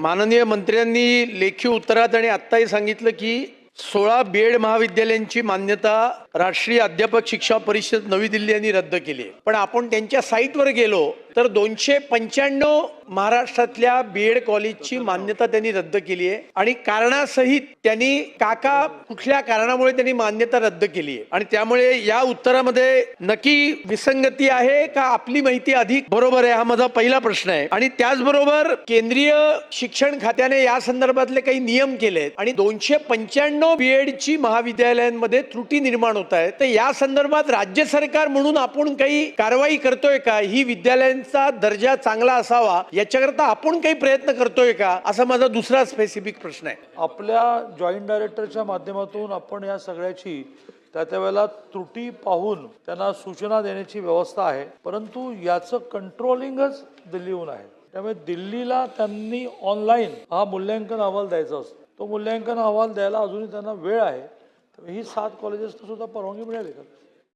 माननीय मंत्र्यांनी लेखी उत्तरात आणि आत्ताही सांगितलं की सोळा बीएड महाविद्यालयांची मान्यता राष्ट्रीय अध्यापक शिक्षा परिषद नवी दिल्ली यांनी रद्द केली पण आपण त्यांच्या साईटवर गेलो तर दोनशे पंच्याण्णव महाराष्ट्रातल्या बीएड कॉलेजची मान्यता त्यांनी रद्द केली आहे. आणि कारणासहित त्यांनी काका कुठल्या कारणामुळे त्यांनी मान्यता रद्द केली आहे? आणि त्यामुळे या उत्तरामध्ये नक्की विसंगती आहे का आपली माहिती अधिक बरोबर आहे? हा माझा पहिला प्रश्न आहे. आणि त्याचबरोबर केंद्रीय शिक्षण खात्याने या संदर्भातले काही नियम केले आहेत. आणि दोनशे पंच्याण्णव बीएड ची महाविद्यालयांमध्ये त्रुटी निर्माण होत आहेत. तर या संदर्भात राज्य सरकार म्हणून आपण काही कारवाई करतोय का? ही विद्यालयांचा दर्जा चांगला असावा याच्याकरता आपण काही प्रयत्न करतोय का? असा माझा दुसरा स्पेसिफिक प्रश्न आहे. आपल्या जॉईंट डायरेक्टरच्या माध्यमातून आपण या सगळ्याची त्या त्या वेळेला त्रुटी पाहून त्यांना सूचना देण्याची व्यवस्था आहे. परंतु याचं कंट्रोलिंगच दिल्लीहून आहे. त्यामुळे दिल्लीला त्यांनी ऑनलाईन हा मूल्यांकन अहवाल द्यायचा असतो. तो मूल्यांकन अहवाल द्यायला अजूनही त्यांना वेळ आहे. ही सात कॉलेजेसला सुद्धा परवानगी मिळाली का?